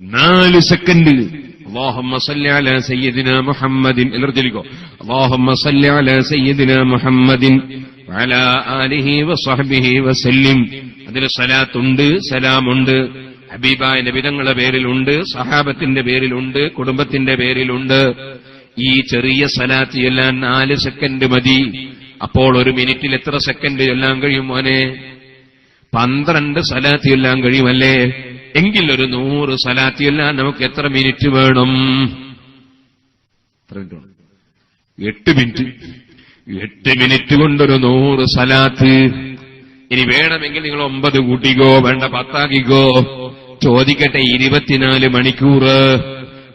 നാല് സെക്കൻഡ് اللهم صل على سيدنا محمد الارجلكو اللهم صل على سيدنا محمد وعلى آله وصحبه وسلم അതിൽ സലാത്തുണ്ട് സലാമുണ്ട് ഹബീബായ നബിതങ്ങളുടെ പേരിലുണ്ട് സഹാബത്തിന്റെ പേരിലുണ്ട് കുടുംബത്തിന്റെ പേരിലുണ്ട് ഈ ചെറിയ സലാത്ത് ചൊല്ലാൻ നാല് സെക്കൻഡ് മതി അപ്പോൾ ഒരു മിനിറ്റിൽ എത്ര സെക്കൻഡ് ചൊല്ലാൻ കഴിയും മോനെ പന്ത്രണ്ട് സലാത്ത് ചൊല്ലാൻ കഴിയുമല്ലേ എങ്കിൽ ഒരു നൂറ് സലാത്തിയല്ല നമുക്ക് എത്ര മിനിറ്റ് വേണം? എത്ര മിനിറ്റ് വേണം? എട്ട് മിനിറ്റ്. എട്ട് മിനിറ്റ് കൊണ്ടൊരു നൂറ് സലാത്ത്. ഇനി വേണമെങ്കിൽ നിങ്ങൾ ഒമ്പത് കൂട്ടിക്കോ വേണ്ട പത്താക്കിക്കോ. ചോദിക്കട്ടെ ഇരുപത്തിനാല് മണിക്കൂർ.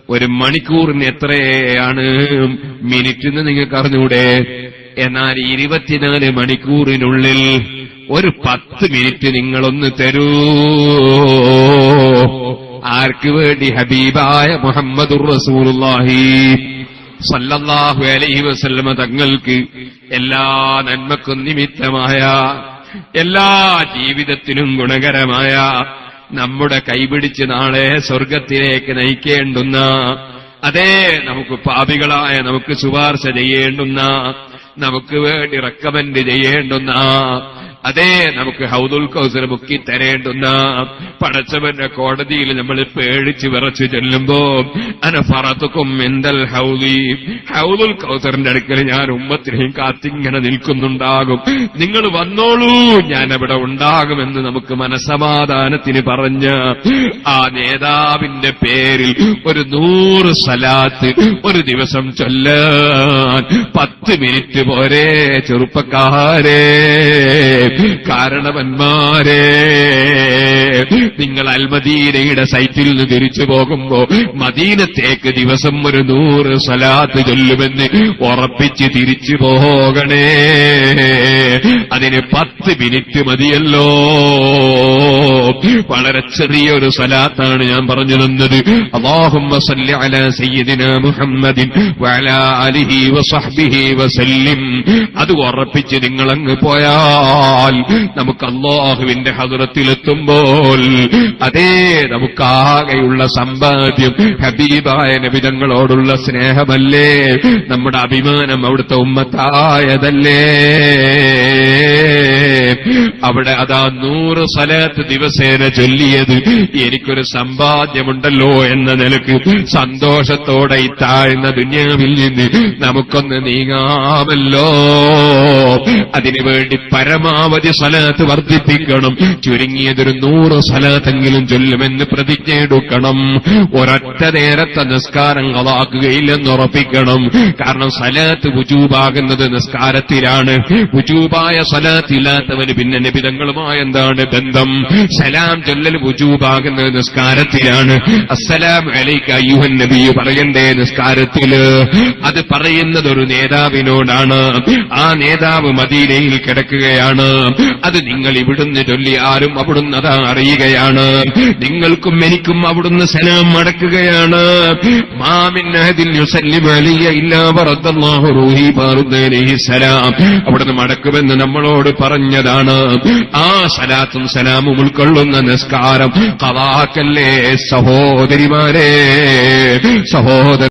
ഒരു മണിക്കൂറിന് എത്രയാണ് മിനിറ്റ് എന്ന് നിങ്ങൾക്ക് അറിഞ്ഞൂടെ? എന്നാൽ ഇരുപത്തിനാല് മണിക്കൂറിനുള്ളിൽ ഒരു പത്ത് മിനിറ്റ് നിങ്ങളൊന്ന് തരൂ. ആർക്ക് വേണ്ടി ഹബീബായ മുഹമ്മദുർ റസൂലുള്ളാഹി സല്ലല്ലാഹു അലൈഹി വസല്ലമ തങ്ങൾക്ക് എല്ലാ നന്മക്കും നിമിത്തമായ എല്ലാ ജീവിതത്തിനും ഗുണകരമായ നമ്മുടെ കൈപിടിച്ച് നാളെ സ്വർഗത്തിലേക്ക് നയിക്കേണ്ടുന്ന അതേ നമുക്ക് പാപികളായ നമുക്ക് ശുപാർശ ചെയ്യേണ്ടുന്ന നമുക്ക് വേണ്ടി റെക്കമെന്റ് ചെയ്യേണ്ടുന്ന അതേ നമുക്ക് ഹൗദുൽ കൗസർ മുക്കി തരേണ്ടുന്ന പടച്ചവന്റെ കോടതിയിൽ നമ്മൾ പേടിച്ച് വിറച്ചു ചെല്ലുമ്പോ അനഫറത്തുക്കും എന്തൽ ഹൗദി. ഹൗദുൽ കൗസറിന്റെ അടുക്കൽ ഞാൻ ഉമ്മത്തിനെയും കാത്തിങ്ങനെ നിൽക്കുന്നുണ്ടാകും. നിങ്ങൾ വന്നോളൂ ഞാൻ അവിടെ ഉണ്ടാകുമെന്ന് നമുക്ക് മനസമാധാനത്തിന് പറഞ്ഞ് ആ നേതാവിന്റെ പേരിൽ ഒരു നൂറ് സലാത്ത് ഒരു ദിവസം ചൊല്ലാൻ പത്ത് മിനിറ്റ് പോരെ ചെറുപ്പക്കാരെ. കാരണവന്മാരെ നിങ്ങൾ അൽമദീനയുടെ സൈറ്റിൽ നിന്ന് തിരിച്ചു പോകുമ്പോ മദീനത്തേക്ക് ദിവസം ഒരു നൂറ് സലാത്ത് ചൊല്ലുമെന്ന് ഉറപ്പിച്ച് തിരിച്ചു പോകണേ. അതിന് പത്ത് മിനിറ്റ് മതിയല്ലോ. വളരെ ചെറിയൊരു സലാത്താണ് ഞാൻ പറഞ്ഞു തന്നത്. സല്ലി മുഹമ്മദിൻ വസല്ലിം. അത് ഉറപ്പിച്ച് നിങ്ങളങ്ങ് പോയാൽ നമുക്ക് അള്ളാഹുവിന്റെ ഹദറത്തിലെത്തുമ്പോൾ അതേ നമുക്കാകെയുള്ള സമ്പാദ്യം ഹബീബായ നബിതങ്ങളോടുള്ള സ്നേഹമല്ലേ? നമ്മുടെ അഭിമാനം അവിടുത്തെ ഉമ്മത്തായതല്ലേ? അവിടെ അതാ നൂറ് സലാത്ത് ദിവസേന ചൊല്ലിയത് എനിക്കൊരു സമ്പാദ്യമുണ്ടല്ലോ എന്ന നിലയ്ക്ക് സന്തോഷത്തോടെ ഈ താഴ്ന്ന ദുന്യാവിൽ നിന്ന് നമുക്കൊന്ന് നീങ്ങാമല്ലോ. അതിനുവേണ്ടി പരമാവധി സലാത്ത് വർദ്ധിപ്പിക്കണം. ചുരുങ്ങിയതൊരു നൂറ് സ്ഥലത്തെങ്കിലും ചൊല്ലുമെന്ന് പ്രതിജ്ഞ എടുക്കണം. ഒരൊറ്റ നേരത്തെ നിസ്കാരം കളാക്കുകയില്ലെന്ന് ഉറപ്പിക്കണം. കാരണം സലാത്ത് വുജൂബാകുന്നത് നിസ്കാരത്തിലാണ്. വുജൂബായ സലാത്തില്ലാത്തവന് പിന്നെ നിബിതങ്ങളുമായ എന്താണ് ബന്ധം? സലാം ചൊല്ലൽ വുജൂബാകുന്നത് നിസ്കാരത്തിലാണ്. അസ്സലാം അലൈക്ക് അയ്യുഹൻ നബി പറയണ്ടേ നിസ്കാരത്തിൽ അത് പറയുന്നത് ഒരു നേതാവിനോടാണ്. ആ നേതാവ് മദീനയിൽ കിടക്കുകയാണ്. അത് നിങ്ങൾ ഇവിടുന്ന് ചൊല്ലി ആരും അവിടുന്ന് അതാ അറിയുകയാണ്. നിങ്ങൾക്കും എനിക്കും അവിടുന്ന് സലാം മടക്കുകയാണ് അവിടുന്ന് മടക്കുമെന്ന് യുസല്ലിമു നമ്മളോട് പറഞ്ഞതാണ്. ആ സലാത്തും സലാമും ഉൾക്കൊള്ളുന്ന നിസ്കാരം കവാക്കല്ലേ സഹോദരിമാരെ സഹോദര